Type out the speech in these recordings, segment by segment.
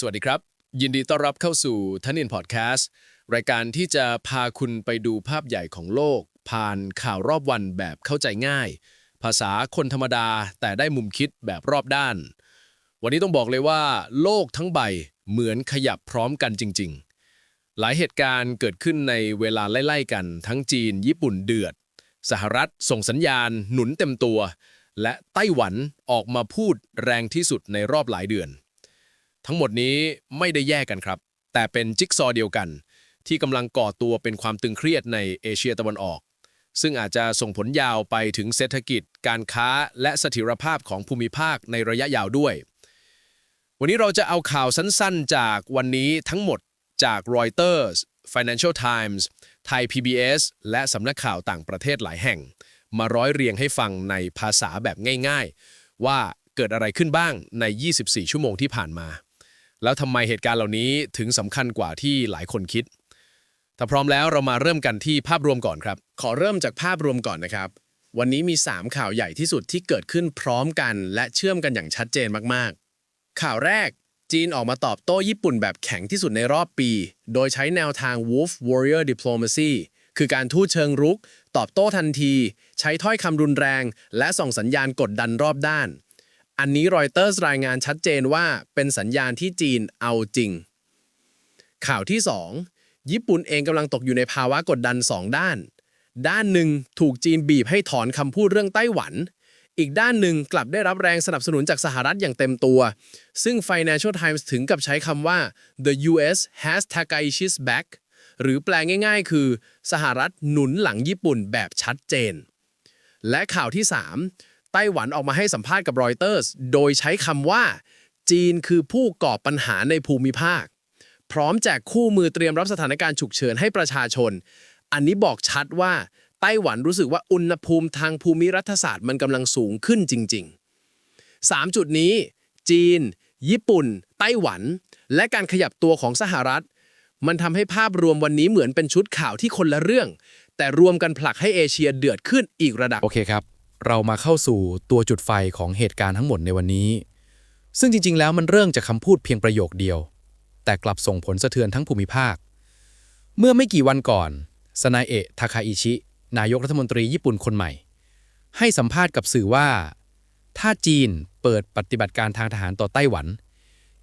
สวัสดีครับ ยินดีต้อนรับเข้าสู่ทันินพอดแคสต์รายการที่จะพาคุณไปดูภาพใหญ่ของโลก ผ่านข่าวรอบวันแบบเข้าใจง่าย ภาษาคนธรรมดาแต่ได้มุมคิดแบบรอบด้าน วันนี้ต้องบอกเลยว่า โลกทั้งใบเหมือนขยับพร้อมกันจริง ๆ หลายเหตุการณ์เกิดขึ้นในเวลาไล่ๆกัน ทั้งจีน ญี่ปุ่นเดือด สหรัฐส่งสัญญาณ หนุนเต็มตัว และไต้หวันออกมาพูดแรงที่สุดในรอบหลายเดือน ทั้งหมดนี้ไม่ได้แยกกันครับ แต่เป็นจิ๊กซอว์เดียวกัน ที่กำลังก่อตัวเป็นความตึงเครียดในเอเชียตะวันออก ซึ่งอาจจะส่งผลยาวไปถึงเศรษฐกิจ การค้าและเสถิรภาพของภูมิภาคในระยะยาวด้วย วันนี้เราจะเอาข่าวสั้นๆ จากวันนี้ทั้งหมดจาก Reuters Financial Times ไทย PBS และสำนักข่าวต่างประเทศหลายแห่ง มาร้อยเรียงให้ฟังในภาษาแบบง่าย ๆ ว่าเกิดอะไรขึ้นบ้างใน 24 ชั่วโมงที่ผ่านมา แล้วทำไมเหตุการณ์เหล่านี้ถึงสำคัญกว่าที่หลายคนคิด ถ้าพร้อมแล้วเรามาเริ่มกันที่ภาพรวมก่อนครับ ขอเริ่มจากภาพรวมก่อนนะครับ วันนี้มี 3 ข่าวใหญ่ที่สุดที่เกิดขึ้นพร้อมกัน และเชื่อมกันอย่างชัดเจนมากๆ ข่าวแรก จีนออกมาตอบโต้ญี่ปุ่นแบบแข็งที่สุดในรอบปี โดยใช้แนวทาง Wolf Warrior Diplomacy คือการทูตเชิงรุก ตอบโต้ทันที ใช้ถ้อยคำรุนแรง และส่งสัญญาณกดดันรอบด้าน อันนี้รอยเตอร์สรายงานชัดเจนว่าเป็นสัญญาณที่จีนเอาจริง ข่าวที่ 2 ญี่ปุ่นเองกำลังตกอยู่ในภาวะกดดัน 2 ด้าน ด้านหนึ่งถูกจีนบีบให้ถอนคำพูดเรื่องไต้หวัน อีกด้านหนึ่งกลับได้รับแรงสนับสนุนจากสหรัฐอย่างเต็มตัว ซึ่ง Financial Times ถึงกับใช้คำว่า the US has Takaishi's back หรือแปลง่ายๆ คือ สหรัฐหนุนหลังญี่ปุ่นแบบชัดเจน และข่าวที่ 3 ไต้หวันออกมาให้สัมภาษณ์กับรอยเตอร์สโดยใช้คำว่า จีนคือผู้ก่อปัญหาในภูมิภาค พร้อมแจกคู่มือเตรียมรับสถานการณ์ฉุกเฉินให้ประชาชน อันนี้บอกชัดว่าไต้หวันรู้สึกว่าอุณหภูมิทางภูมิรัฐศาสตร์มันกำลังสูงขึ้นจริง ๆ 3 จุดนี้ จีน ญี่ปุ่น ไต้หวัน และการขยับตัวของสหรัฐ มันทำให้ภาพรวมวันนี้เหมือนเป็นชุดข่าวที่คนละเรื่อง แต่รวมกันผลักให้เอเชียเดือดขึ้นอีกระดับ โอเคครับ เรามาเข้าสู่ตัวจุดไฟของเหตุการณ์ทั้งหมดในวันนี้ ซึ่งจริง ๆ แล้วมันเริ่มจากคำพูดเพียงประโยคเดียว แต่กลับส่งผลสะเทือนทั้งภูมิภาค เมื่อไม่กี่วันก่อนสนายเอะทาคาอิชิ นายกรัฐมนตรีญี่ปุ่นคนใหม่ ให้สัมภาษณ์กับสื่อว่า ถ้าจีนเปิดปฏิบัติการทางทหารต่อไต้หวัน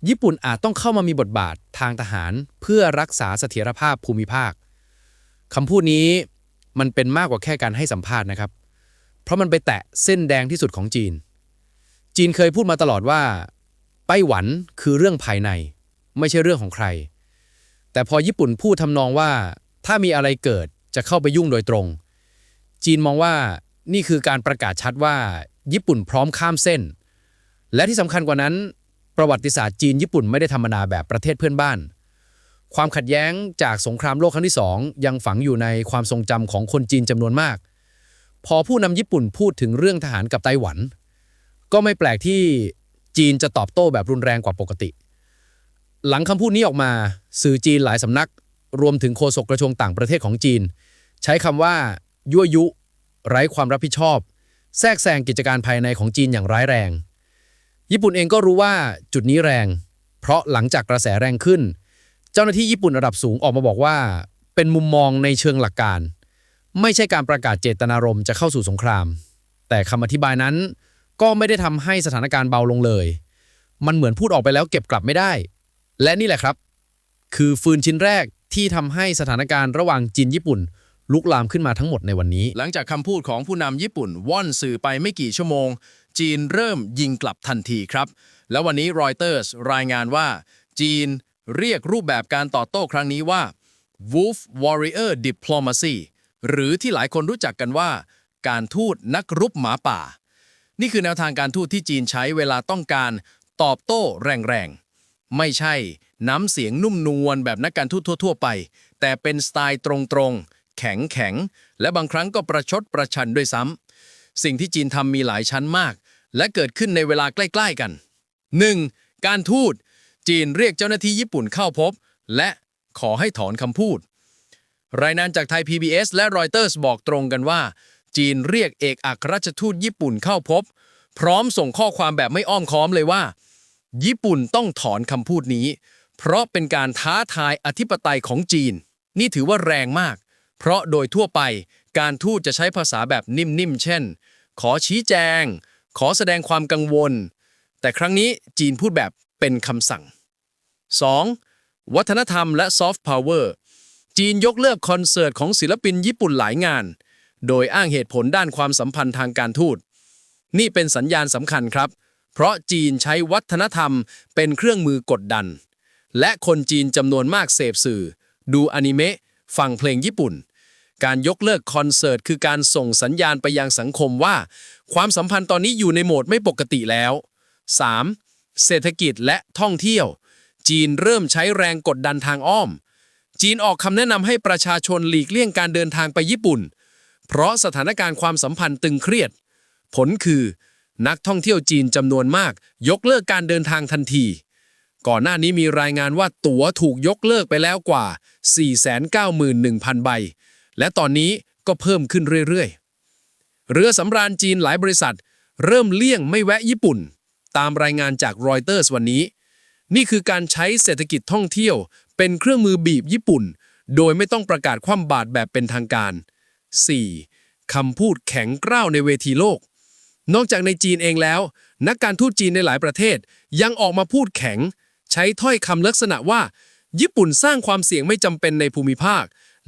ญี่ปุ่นอาจต้องเข้ามามีบทบาททางทหารเพื่อรักษาเสถียรภาพภูมิภาคคำพูดนี้มันเป็นมากกว่าแค่การให้สัมภาษณ์นะครับ เพราะมันไปแตะเส้นแดงที่สุดของจีน จีนเคยพูดมาตลอดว่า ไต้หวันคือเรื่องภายใน ไม่ใช่เรื่องของใคร แต่พอญี่ปุ่นพูดทำนองว่า ถ้ามีอะไรเกิดจะเข้าไปยุ่งโดยตรง จีนมองว่านี่คือการประกาศชัดว่า ญี่ปุ่นพร้อมข้ามเส้น และที่สำคัญกว่านั้น ประวัติศาสตร์จีนญี่ปุ่นไม่ได้ธรรมนาแบบประเทศเพื่อนบ้านความขัดแย้งจากสงครามโลกครั้งที่สองยังฝังอยู่ในความทรงจำของคนจีนจำนวนมาก พอผู้นำญี่ปุ่นพูดถึงเรื่องทหารกับไต้หวัน ก็ไม่แปลกที่จีนจะตอบโต้แบบรุนแรงกว่าปกติ หลังคำพูดนี้ออกมา สื่อจีนหลายสำนัก รวมถึงโฆษกกระทรวงต่างประเทศของจีน ใช้คำว่า ยั่วยุ ไร้ความรับผิดชอบ แทรกแซงกิจการภายในของจีนอย่างร้ายแรง ญี่ปุ่นเองก็รู้ว่าจุดนี้แรง เพราะหลังจากกระแสแรงขึ้น เจ้าหน้าที่ญี่ปุ่นระดับสูงออกมาบอกว่า เป็นมุมมองในเชิงหลักการ ไม่ใช่การประกาศเจตนารมณ์จะเข้าสู่สงคราม แต่คำอธิบายนั้น ก็ไม่ได้ทำให้สถานการณ์เบาลงเลย มันเหมือนพูดออกไปแล้วเก็บกลับไม่ได้ และนี่แหละครับ คือฟืนชิ้นแรกที่ทำให้สถานการณ์ระหว่างจีนญี่ปุ่น ลุกลามขึ้นมาทั้งหมดในวันนี้ หลังจากคำพูดของผู้นำญี่ปุ่นว่อนสื่อไปไม่กี่ชั่วโมง จีนเริ่มยิงกลับทันทีครับ แล้ววันนี้รอยเตอร์สรายงานว่า จีนเรียกรูปแบบการต่อโต้ครั้งนี้ว่า Wolf Warrior Diplomacy หรือที่หลายคนรู้จักกันว่า การทูตนักรุกหมาป่า นี่คือแนวทางการทูตที่จีนใช้เวลาต้องการตอบโต้แรงๆ ไม่ใช่น้ำเสียงนุ่มนวลแบบนักการทูตทั่ว ๆ ไป แต่เป็นสไตล์ตรงๆแข็งแข็งๆ และบางครั้งก็ประชดประชันด้วยซ้ำสิ่งที่จีนทำมีหลายชั้นมาก และเกิดขึ้นในเวลาใกล้ ๆ กัน 1. การทูตจีนเรียกเจ้าหน้าที่ญี่ปุ่นเข้าพบ และขอให้ถอนคำพูด รายงานจากไทย PBS และรอยเตอร์สบอกตรงกันว่า จีนเรียกเอกอัครราชทูตญี่ปุ่นเข้าพบ พร้อมส่งข้อความแบบไม่อ้อมค้อมเลยว่า ญี่ปุ่นต้องถอนคำพูดนี้ เพราะเป็นการท้าทายอธิปไตยของจีน นี่ถือว่าแรงมาก เพราะโดยทั่วไปการทูตจะใช้ภาษาแบบนิ่มๆ เช่น ขอชี้แจง ขอแสดงความกังวล แต่ครั้งนี้จีนพูดแบบเป็นคำสั่ง 2. วัฒนธรรมและซอฟต์พาวเวอร์ จีนยกเลิกคอนเสิร์ตของศิลปินญี่ปุ่นหลายงาน โดยอ้างเหตุผลด้านความสัมพันธ์ทางการทูต นี่เป็นสัญญาณสำคัญครับ เพราะจีนใช้วัฒนธรรมเป็นเครื่องมือกดดัน และคนจีนจำนวนมากเสพสื่อ ดูอนิเมะ ฟังเพลงญี่ปุ่น การยกเลิกคอนเสิร์ตคือการส่งสัญญาณไปยังสังคมว่า ความสัมพันธ์ตอนนี้อยู่ในโหมดไม่ปกติแล้ว 3. เศรษฐกิจและท่องเที่ยว จีนเริ่มใช้แรงกดดันทางอ้อม จีนออกคำแนะนำให้ประชาชนหลีกเลี่ยงการเดินทางไปญี่ปุ่น เพราะสถานการณ์ความสัมพันธ์ตึงเครียด ผลคือ นักท่องเที่ยวจีนจำนวนมาก ยกเลิกการเดินทางทันที ก่อนหน้านี้มีรายงานว่าตั๋วถูกยกเลิกไปแล้วกว่า 491,000 ใบ และตอนนี้ก็เพิ่มขึ้นเรื่อยๆ เรือสำราญจีนหลายบริษัท เริ่มเลี่ยงไม่แวะญี่ปุ่น ตามรายงานจากรอยเตอร์สวันนี้ นี่คือการใช้เศรษฐกิจท่องเที่ยว เป็นเครื่องมือบีบญี่ปุ่น โดยไม่ต้องประกาศคว่ำบาตรแบบเป็นทางการ 4. คำพูดแข็งกร้าวในเวทีโลก นอกจากในจีนเองแล้ว นักการทูตจีนในหลายประเทศ ยังออกมาพูดแข็ง ใช้ถ้อยคำลักษณะว่า ญี่ปุ่นสร้างความเสี่ยงไม่จำเป็นในภูมิภาค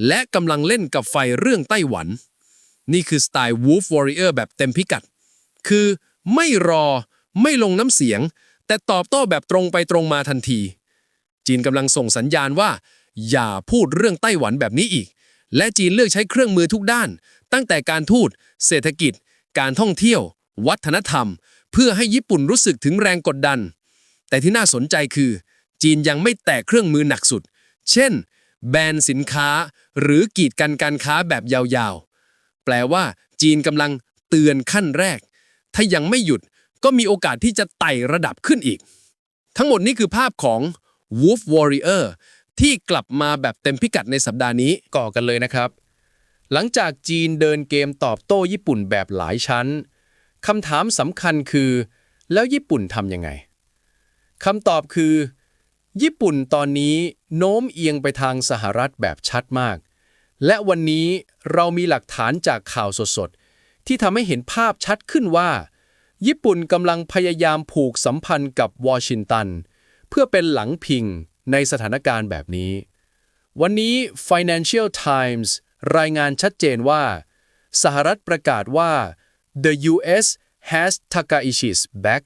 และกำลังเล่นกับไฟเรื่องไต้หวัน นี่คือสไตล์ Wolf Warrior แบบเต็มพิกัด คือไม่รอ ไม่ลงน้ำเสียง แต่ตอบโต้แบบตรงไปตรงมาทันที จีนกำลังส่งสัญญาณว่า อย่าพูดเรื่องไต้หวันแบบนี้อีก และจีนเลือกใช้เครื่องมือทุกด้าน ตั้งแต่การทูต เศรษฐกิจ การท่องเที่ยว วัฒนธรรม เพื่อให้ญี่ปุ่นรู้สึกถึงแรงกดดัน แต่ที่น่าสนใจคือ จีนยังไม่แตะเครื่องมือหนักสุด เช่น แบนสินค้า หรือกีดกันการค้าแบบยาวๆ แปลว่า จีนกำลังเตือนขั้นแรก ถ้ายังไม่หยุดก็มีโอกาสที่จะไต่ระดับขึ้นอีก ทั้งหมดนี้คือภาพของ Wolf Warrior ที่กลับมาแบบเต็มพิกัดในสัปดาห์นี้ก่อกันเลยนะครับ หลังจากจีนเดินเกมตอบโต้ญี่ปุ่นแบบหลายชั้นคำถามสำคัญคือ แล้วญี่ปุ่นทำยังไงคำตอบคือ ญี่ปุ่นตอนนี้โน้มเอียงไปทางสหรัฐแบบชัดมาก และวันนี้เรามีหลักฐานจากข่าวสดๆ ที่ทำให้เห็นภาพชัดขึ้นว่า ญี่ปุ่นกำลังพยายามผูกสัมพันธ์กับวอชิงตัน เพื่อเป็นหลังพิงในสถานการณ์แบบนี้ วันนี้ Financial Times รายงานชัดเจนว่า สหรัฐประกาศว่า the U.S. has Takaichi's back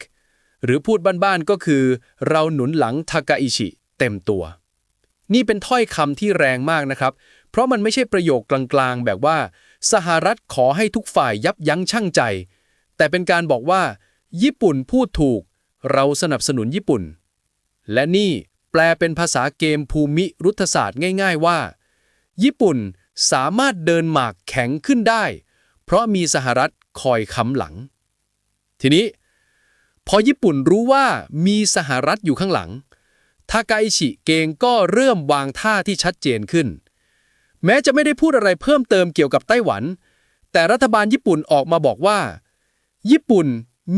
หรือพูดบ้านๆก็คือ เราหนุนหลังทากาอิชิเต็มตัว นี่เป็นถ้อยคำที่แรงมากนะครับ เพราะมันไม่ใช่ประโยคกลางๆ แบบว่า สหรัฐขอให้ทุกฝ่ายยับยั้งชั่งใจ แต่เป็นการบอกว่า ญี่ปุ่นพูดถูก เราสนับสนุนญี่ปุ่น และนี่แปลเป็นภาษาเกมภูมิรุทธศาสตร์ง่าย ๆว่า ญี่ปุ่นสามารถเดินหมากแข็งขึ้นได้ เพราะมีสหรัฐคอยค้ำหลัง ทีนี้ พอญี่ปุ่นรู้ว่ามีสหรัฐอยู่ข้างหลังทากาอิชิเกงก็เริ่มวางท่าที่ชัดเจนขึ้น แม้จะไม่ได้พูดอะไรเพิ่มเติมเกี่ยวกับไต้หวัน แต่รัฐบาลญี่ปุ่นออกมาบอกว่า ญี่ปุ่น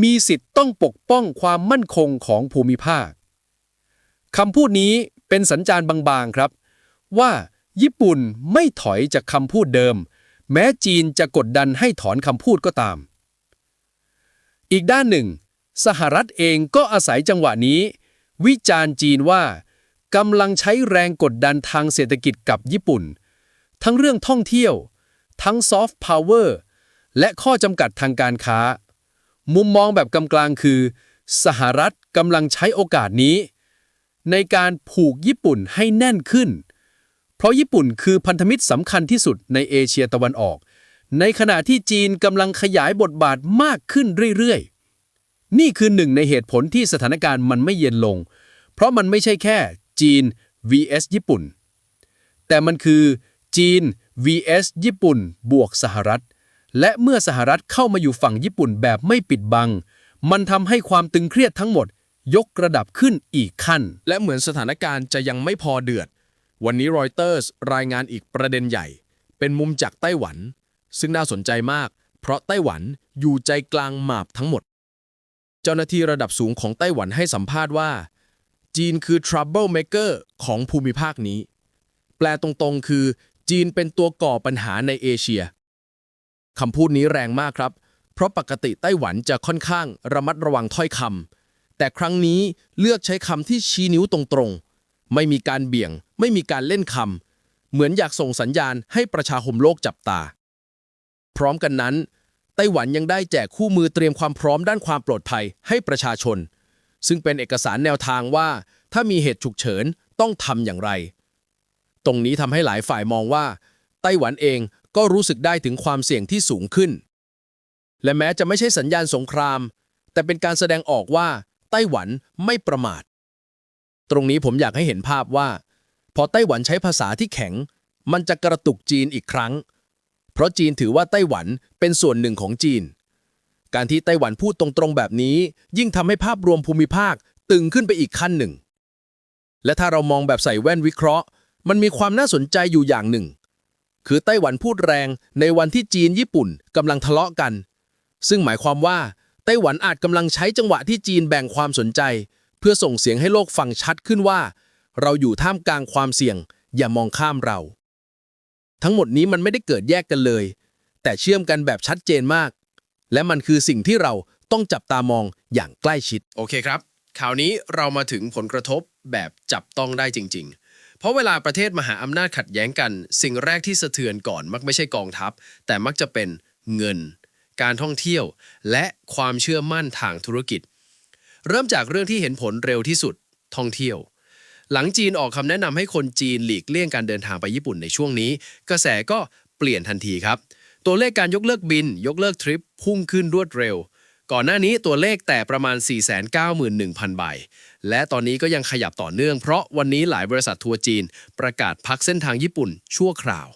มีสิทธิ์ต้องปกป้องความมั่นคงของภูมิภาค คำพูดนี้เป็นสัญญาณบางๆครับ ว่าญี่ปุ่นไม่ถอยจากคำพูดเดิม แม้จีนจะกดดันให้ถอนคำพูดก็ตาม อีกด้านหนึ่ง สหรัฐเองก็อาศัยจังหวะนี้ วิจารณ์จีนว่ากำลังใช้แรงกดดันทางเศรษฐกิจกับญี่ปุ่น ทั้งเรื่องท่องเที่ยว ทั้งซอฟต์พาวเวอร์และข้อจำกัดทางการค้า มุมมองแบบกำกลางคือ สหรัฐกำลังใช้โอกาสนี้ ในการผูกญี่ปุ่นให้แน่นขึ้น เพราะญี่ปุ่นคือพันธมิตรสำคัญที่สุดในเอเชียตะวันออก ในขณะที่จีนกำลังขยายบทบาทมากขึ้นเรื่อยๆ นี่คือหนึ่งในเหตุผลที่สถานการณ์มันไม่เย็นลง เพราะมันไม่ใช่แค่จีน vs ญี่ปุ่น แต่มันคือจีน vs ญี่ปุ่น บวกสหรัฐ และเมื่อสหรัฐเข้ามาอยู่ฝั่งญี่ปุ่นแบบไม่ปิดบัง มันทำให้ความตึงเครียดทั้งหมด ยกระดับขึ้นอีกขั้น และเหมือนสถานการณ์จะยังไม่พอเดือด วันนี้รอยเตอร์สรายงานอีกประเด็นใหญ่ เป็นมุมจากไต้หวัน ซึ่งน่าสนใจมาก เพราะไต้หวันอยู่ใจกลางหมาบทั้งหมด เจ้าหน้าที่ระดับสูงของไต้หวันให้สัมภาษณ์ว่า จีนคือ trouble maker ของภูมิภาคนี้ แปลตรงๆ คือจีนเป็นตัวก่อปัญหาในเอเชียคำพูดนี้แรงมากครับ เพราะปกติไต้หวันจะค่อนข้างระมัดระวังถ้อยคำ แต่ครั้งนี้เลือกใช้คำที่ชี้นิ้วตรงๆ ไม่มีการเบี่ยง ไม่มีการเล่นคำ เหมือนอยากส่งสัญญาณให้ประชาคมโลกจับตา พร้อมกันนั้น ไต้หวันยังได้แจกคู่มือเตรียมความพร้อมด้านความปลอดภัยให้ประชาชน ซึ่งเป็นเอกสารแนวทางว่า ถ้ามีเหตุฉุกเฉินต้องทำอย่างไร ตรงนี้ทำให้หลายฝ่ายมองว่า ไต้หวันเองก็รู้สึกได้ถึงความเสี่ยงที่สูงขึ้น และแม้จะไม่ใช่สัญญาณสงคราม แต่เป็นการแสดงออกว่า ไต้หวันไม่ประมาท ตรงนี้ผมอยากให้เห็นภาพว่า พอไต้หวันใช้ภาษาที่แข็ง มันจะกระตุกจีนอีกครั้ง เพราะจีนถือว่าไต้หวันเป็นส่วนหนึ่งของจีน การที่ไต้หวันพูดตรงๆแบบนี้ ยิ่งทำให้ภาพรวมภูมิภาคตึงขึ้นไปอีกขั้นหนึ่ง และถ้าเรามองแบบใส่แว่นวิเคราะห์ มันมีความน่าสนใจอยู่อย่างหนึ่ง คือไต้หวันพูดแรงในวันที่จีนญี่ปุ่นกำลังทะเลาะกัน ซึ่งหมายความว่า ไต้หวันอาจกำลังใช้จังหวะที่จีนแบ่งความสนใจ เพื่อส่งเสียงให้โลกฟังชัดขึ้นว่า เราอยู่ท่ามกลางความเสี่ยง อย่ามองข้ามเรา ทั้งหมดนี้มันไม่ได้เกิดแยกกันเลย แต่เชื่อมกันแบบชัดเจนมาก และมันคือสิ่งที่เราต้องจับตามองอย่างใกล้ชิด โอเคครับข่าวนี้เรามาถึงผลกระทบแบบจับต้องได้จริง ๆ เพราะเวลาประเทศมหาอำนาจขัดแย้งกัน สิ่งแรกที่สะเทือนก่อนมักไม่ใช่กองทัพ แต่มักจะเป็นเงิน การท่องเที่ยว และความเชื่อมั่นทางธุรกิจ เริ่มจากเรื่องที่เห็นผลเร็วที่สุดท่องเที่ยว หลังจีนออกคำแนะนำให้คนจีนหลีกเลี่ยงการเดินทางไปญี่ปุ่นในช่วงนี้ กระแสก็เปลี่ยนทันทีครับ ตัวเลขการยกเลิกบิน ยกเลิกทริปพุ่งขึ้นรวดเร็ว ก่อนหน้านี้ตัวเลขแต่ประมาณ 491,000 ใบ และตอนนี้ก็ยังขยับต่อเนื่องเพราะวันนี้หลายบริษัททัวร์จีน ประกาศพักเส้นทางญี่ปุ่นชั่วคราว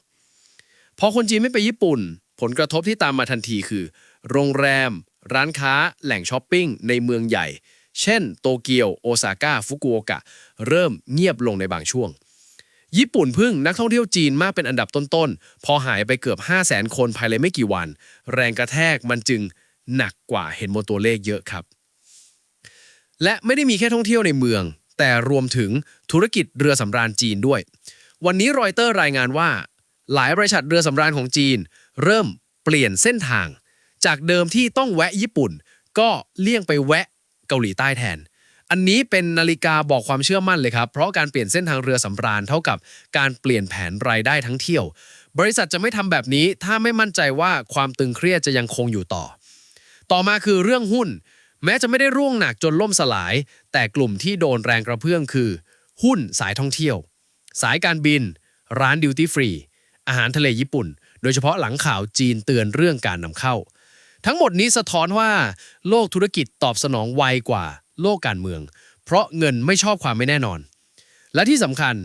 พอคนจีนไม่ไปญี่ปุ่น ผลกระทบที่ตามมาทันทีคือ โรงแรม ร้านค้า แหล่งช้อปปิ้ง ในเมืองใหญ่ เช่น โตเกียว โอซาก้า ฟุกุโอกะ เริ่มเงียบลงในบางช่วง ญี่ปุ่นพึ่งนักท่องเที่ยวจีนมากเป็นอันดับต้นๆ พอหายไปเกือบ 5 0 0แสนคนภายในไม่กี่วัน แรงกระแทกมันจึงหนักกว่าเห็นบนตัวเลขเยอะครับ และไม่ได้มีแค่ท่องเที่ยวในเมือง แต่รวมถึงธุรกิจเรือสำราญจีนด้วย วันนี้รอยเตอร์รายงานว่า หลายบริษัทเรือสำราญของจีน เริ่มเปลี่ยนเส้นทาง จากเดิมที่ต้องแวะญี่ปุ่น ก็เลี่ยงไปแวะเกาหลีใต้แทน อันนี้เป็นนาฬิกาบอกความเชื่อมั่นเลยครับ เพราะการเปลี่ยนเส้นทางเรือสำราญเท่ากับการเปลี่ยนแผนรายได้ทั้งเที่ยว บริษัทจะไม่ทำแบบนี้ถ้าไม่มั่นใจว่าความตึงเครียดจะยังคงอยู่ต่อ ต่อมาคือเรื่องหุ้น แม้จะไม่ได้ร่วงหนักจนล่มสลาย แต่กลุ่มที่โดนแรงกระเพื่อมคือ หุ้นสายท่องเที่ยว สายการบิน ร้านดิวตี้ฟรีอาหารทะเลญี่ปุ่น โดยเฉพาะหลังข่าวจีนเตือนเรื่องการนำเข้า ทั้งหมดนี้สะท้อนว่า โลกธุรกิจตอบสนองไวกว่า โลกการเมือง เพราะเงินไม่ชอบความไม่แน่นอน และที่สำคัญ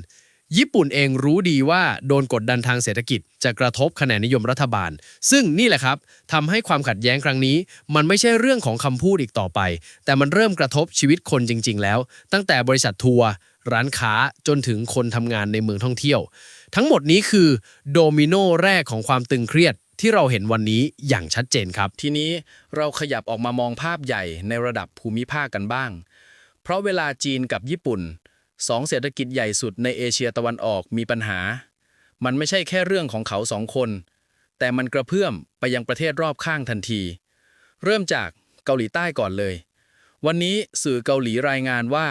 ญี่ปุ่นเองรู้ดีว่าโดนกดดันทางเศรษฐกิจ จะกระทบคะแนนนิยมรัฐบาล ซึ่งนี่แหละครับทำให้ความขัดแย้งครั้งนี้ มันไม่ใช่เรื่องของคำพูดอีกต่อไป แต่มันเริ่มกระทบชีวิตคนจริง ๆ แล้ว ตั้งแต่บริษัททัวร์ร้านค้าจนถึงคนทำงานในเมืองท่องเที่ยว ทั้งหมดนี้คือโดมิโนแรกของความตึงเครียดที่เราเห็นวันนี้อย่างชัดเจนครับ ทีนี้เราขยับออกมามองภาพใหญ่ในระดับภูมิภาคกันบ้าง เพราะเวลาจีนกับญี่ปุ่นสองเศรษฐกิจใหญ่สุดในเอเชียตะวันออกมีปัญหา มันไม่ใช่แค่เรื่องของเขาสองคน แต่มันกระเพื่อมไปยังประเทศรอบข้างทันที เริ่มจากเกาหลีใต้ก่อนเลย วันนี้สื่อเกาหลีรายงานว่า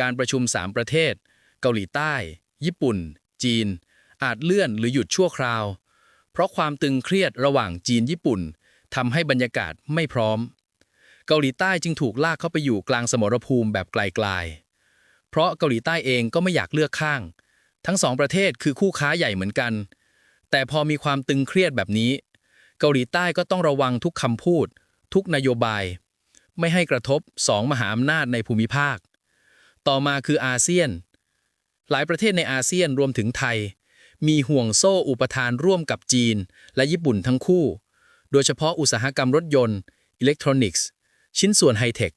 การประชุม 3 ประเทศ เกาหลีใต้ ญี่ปุ่น จีน อาจเลื่อนหรือหยุดชั่วคราว เพราะความตึงเครียดระหว่างจีนญี่ปุ่นทำให้บรรยากาศไม่พร้อม เกาหลีใต้จึงถูกลากเข้าไปอยู่กลางสมรภูมิแบบไกลๆ เพราะเกาหลีใต้เองก็ไม่อยากเลือกข้าง ทั้งสองประเทศคือคู่ค้าใหญ่เหมือนกัน แต่พอมีความตึงเครียดแบบนี้ เกาหลีใต้ก็ต้องระวังทุกคำพูด ทุกนโยบาย ไม่ให้กระทบสองมหาอำนาจในภูมิภาค ต่อมาคืออาเซียน หลายประเทศในอาเซียนรวมถึงไทย มีห่วงโซ่อุปทานร่วมกับจีน และญี่ปุ่นทั้งคู่ โดยเฉพาะอุตสาหกรรมรถยนต์ อิเล็กทรอนิกส์ ชิ้นส่วนไฮเทค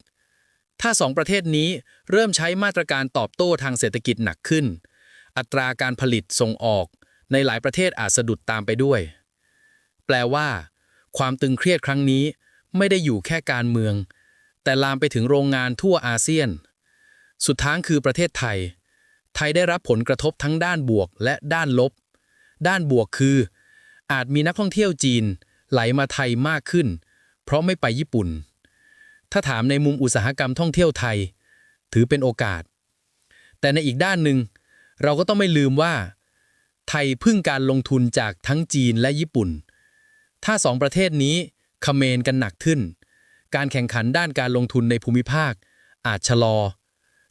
ถ้าสองประเทศนี้เริ่มใช้มาตรการตอบโต้ทางเศรษฐกิจหนักขึ้น อัตราการผลิตส่งออก ในหลายประเทศอาจสะดุดตามไปด้วย แปลว่า ความตึงเครียดครั้งนี้ไม่ได้อยู่แค่การเมือง แต่ลามไปถึงโรงงานทั่วอาเซียน สุดท้ายคือประเทศไทย ไทยได้รับผลกระทบทั้งด้านบวกและด้านลบ ด้านบวกคือ อาจมีนักท่องเที่ยวจีน ไหลมาไทยมากขึ้น เพราะไม่ไปญี่ปุ่น ถ้าถามในมุมอุตสาหกรรมท่องเที่ยวไทย ถือเป็นโอกาส แต่ในอีกด้านหนึ่ง เราก็ต้องไม่ลืมว่า ไทยพึ่งการลงทุนจากทั้งจีนและญี่ปุ่น ถ้าสองประเทศนี้เขมรกันหนักขึ้น การแข่งขันด้านการลงทุนในภูมิภาค อาจชะลอ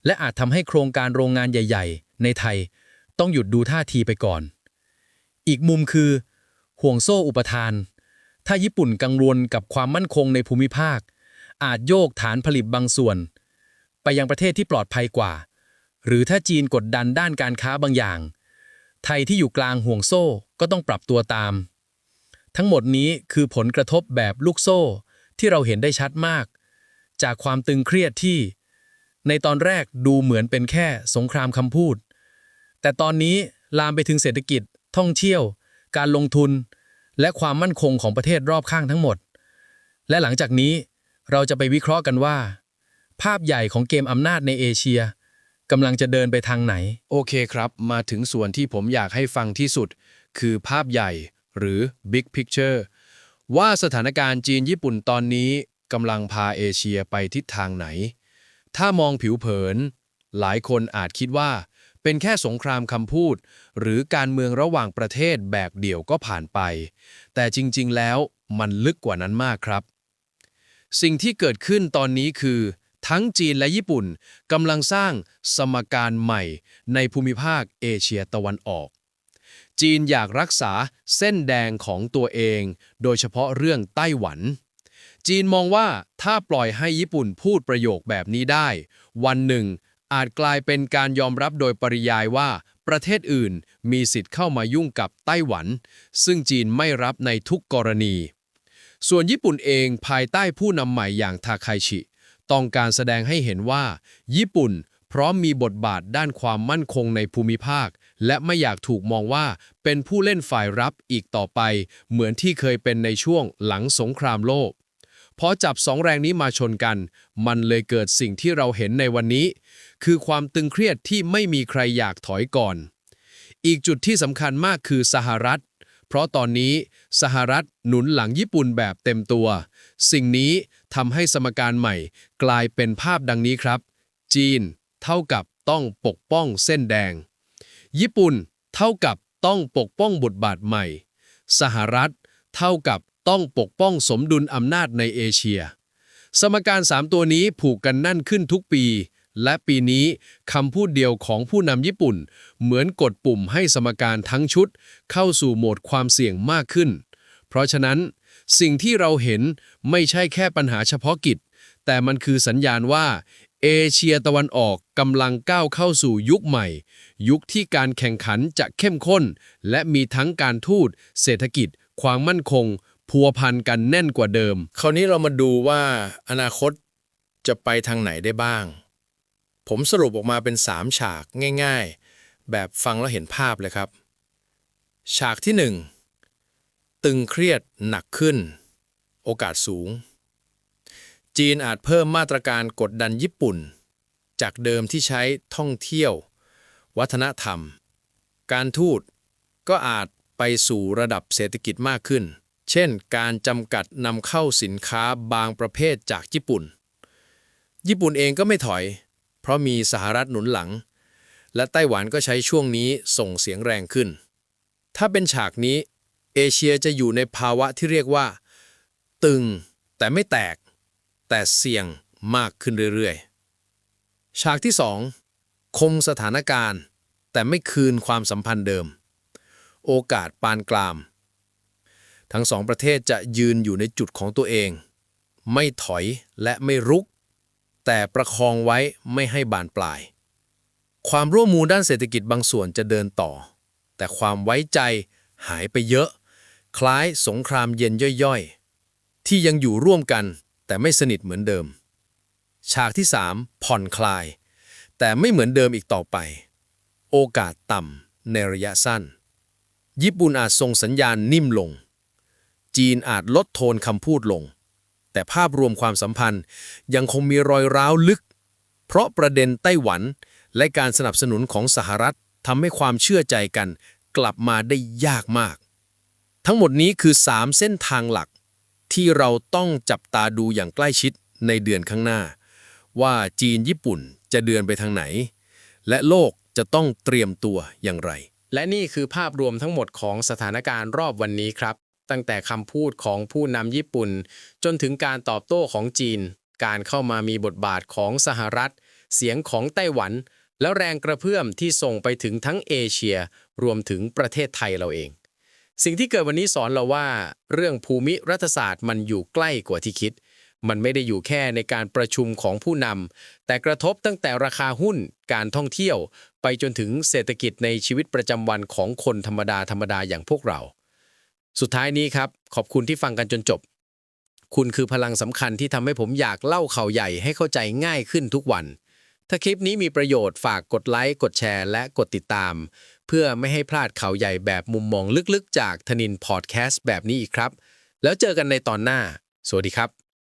และอาจทำให้โครงการโรงงานใหญ่ ๆ ในไทย ต้องหยุดดูท่าทีไปก่อน อีกมุมคือ ห่วงโซ่อุปทาน ถ้าญี่ปุ่นกังวลกับความมั่นคงในภูมิภาค อาจโยกฐานผลิตบางส่วน ไปยังประเทศที่ปลอดภัยกว่า หรือถ้าจีนกดดันด้านการค้าบางอย่าง ไทยที่อยู่กลางห่วงโซ่ก็ต้องปรับตัวตาม ทั้งหมดนี้คือผลกระทบแบบลูกโซ่ที่เราเห็นได้ชัดมาก จากความตึงเครียดที่ ในตอนแรกดูเหมือนเป็นแค่สงครามคำพูด แต่ตอนนี้ลามไปถึงเศรษฐกิจ ท่องเที่ยว การลงทุน และความมั่นคงของประเทศรอบข้างทั้งหมด และหลังจากนี้เราจะไปวิเคราะห์กันว่า ภาพใหญ่ของเกมอำนาจในเอเชียกำลังจะเดินไปทางไหน โอเคครับ มาถึงส่วนที่ผมอยากให้ฟังที่สุด คือภาพใหญ่หรือ Big Picture ว่าสถานการณ์จีนญี่ปุ่นตอนนี้กำลังพาเอเชียไปทิศทางไหน ถ้ามองผิวเผิน หลายคนอาจคิดว่า เป็นแค่สงครามคำพูด หรือการเมืองระหว่างประเทศแบกเดี่ยวก็ผ่านไป แต่จริงๆ แล้วมันลึกกว่านั้นมากครับ สิ่งที่เกิดขึ้นตอนนี้คือ ทั้งจีนและญี่ปุ่นกำลังสร้างสมการใหม่ในภูมิภาคเอเชียตะวันออก จีนอยากรักษาเส้นแดงของตัวเอง โดยเฉพาะเรื่องไต้หวัน จีนมองว่าถ้าปล่อยให้ญี่ปุ่นพูดประโยคแบบนี้ได้ วันหนึ่ง อาจกลายเป็นการยอมรับโดยปริยายว่า ประเทศอื่นมีสิทธิ์เข้ามายุ่งกับไต้หวัน ซึ่งจีนไม่รับในทุกกรณี ส่วนญี่ปุ่นเองภายใต้ผู้นำใหม่อย่างทาคายชิ ต้องการแสดงให้เห็นว่า ญี่ปุ่นพร้อมมีบทบาทด้านความมั่นคงในภูมิภาค และไม่อยากถูกมองว่าเป็นผู้เล่นฝ่ายรับอีกต่อไป เหมือนที่เคยเป็นในช่วงหลังสงครามโลก พอจับสองแรงนี้มาชนกัน มันเลยเกิดสิ่งที่เราเห็นในวันนี้ คือความตึงเครียดที่ไม่มีใครอยากถอยก่อน อีกจุดที่สำคัญมากคือสหรัฐ เพราะตอนนี้สหรัฐหนุนหลังญี่ปุ่นแบบเต็มตัว สิ่งนี้ทำให้สมการใหม่กลายเป็นภาพดังนี้ครับ จีน เท่ากับต้องปกป้องเส้นแดง ญี่ปุ่น เท่ากับต้องปกป้องบทบาทใหม่ สหรัฐ เท่ากับ ต้องปกป้องสมดุลอำนาจในเอเชีย สมการ 3 ตัวนี้ผูกกันแนั่นขึ้นทุกปี และปีนี้คำพูดเดียวของผู้นำญี่ปุ่น เหมือนกดปุ่มให้สมการทั้งชุด เข้าสู่โหมดความเสี่ยงมากขึ้น เพราะฉะนั้น สิ่งที่เราเห็นไม่ใช่แค่ปัญหาเฉพาะกิจ แต่มันคือสัญญาณว่าเอเชียตะวันออกกำลังก้าวเข้าสู่ยุคใหม่ ยุคที่การแข่งขันจะเข้มข้น และมีทั้งการทูต เศรษฐกิจ ความมั่นคง พัวพันกันแน่นกว่าเดิม คราวนี้เรามาดูว่าอนาคตจะไปทางไหนได้บ้าง ผมสรุปออกมาเป็น 3 ฉากง่ายๆ แบบฟังแล้วเห็นภาพเลยครับ ฉากที่ 1 ตึงเครียดหนักขึ้น โอกาสสูง จีนอาจเพิ่มมาตรการกดดันญี่ปุ่น จากเดิมที่ใช้ท่องเที่ยว วัฒนธรรม การทูตก็อาจไปสู่ระดับเศรษฐกิจมากขึ้น เช่น การจำกัดนำเข้าสินค้าบางประเภทจากญี่ปุ่น ญี่ปุ่นเองก็ไม่ถอย เพราะมีสหรัฐหนุนหลัง และไต้หวันก็ใช้ช่วงนี้ส่งเสียงแรงขึ้น ถ้าเป็นฉากนี้ เอเชียจะอยู่ในภาวะที่เรียกว่า ตึงแต่ไม่แตก แต่เสี่ยงมากขึ้นเรื่อยๆ ฉากที่ 2 คงสถานการณ์ แต่ไม่คืนความสัมพันธ์เดิม โอกาสปานกลาม ทั้งสองประเทศจะยืนอยู่ในจุดของตัวเอง ไม่ถอยและไม่รุก แต่ประคองไว้ไม่ให้บานปลาย ความร่วมมือด้านเศรษฐกิจบางส่วนจะเดินต่อ แต่ความไว้ใจหายไปเยอะ คล้ายสงครามเย็นย่อยๆ ที่ยังอยู่ร่วมกัน แต่ไม่สนิทเหมือนเดิม ฉากที่ 3 ผ่อนคลาย แต่ไม่เหมือนเดิมอีกต่อไป โอกาสต่ำในระยะสั้น ญี่ปุ่นอาจส่งสัญญาณนิ่มลง จีนอาจลดโทนคำพูดลง แต่ภาพรวมความสัมพันธ์ยังคงมีรอยร้าวลึก เพราะประเด็นไต้หวัน และการสนับสนุนของสหรัฐทำให้ความเชื่อใจกัน กลับมาได้ยากมาก ทั้งหมดนี้คือ 3 เส้นทางหลัก ที่เราต้องจับตาดูอย่างใกล้ชิดในเดือนข้างหน้า ว่าจีนญี่ปุ่นจะเดินไปทางไหน และโลกจะต้องเตรียมตัวอย่างไร และนี่คือภาพรวมทั้งหมดของสถานการณ์รอบวันนี้ครับ ตั้งแต่คำพูดของผู้นำญี่ปุ่น จนถึงการตอบโต้ของจีน การเข้ามามีบทบาทของสหรัฐ เสียงของไต้หวัน แล้วแรงกระเพื่อมที่ส่งไปถึงทั้งเอเชีย รวมถึงประเทศไทยเราเอง สิ่งที่เกิดวันนี้สอนเราว่า เรื่องภูมิรัฐศาสตร์มันอยู่ใกล้กว่าที่คิดมันไม่ได้อยู่แค่ในการประชุมของผู้นำ แต่กระทบตั้งแต่ราคาหุ้น การท่องเที่ยว ไปจนถึงเศรษฐกิจในชีวิตประจำวันของคนธรรมดาธรรมดาอย่างพวกเรา สุดท้ายนี้ครับ ขอบคุณที่ฟังกันจนจบ คุณคือพลังสำคัญที่ทำให้ผมอยากเล่าข่าวใหญ่ให้เข้าใจง่ายขึ้นทุกวัน ถ้าคลิปนี้มีประโยชน์ฝากกดไลค์กดแชร์ และกดติดตาม เพื่อไม่ให้พลาดข่าวใหญ่แบบมุมมองลึกๆ จากธนินพอดแคสต์แบบนี้อีกครับ แล้วเจอกันในตอนหน้า สวัสดีครับ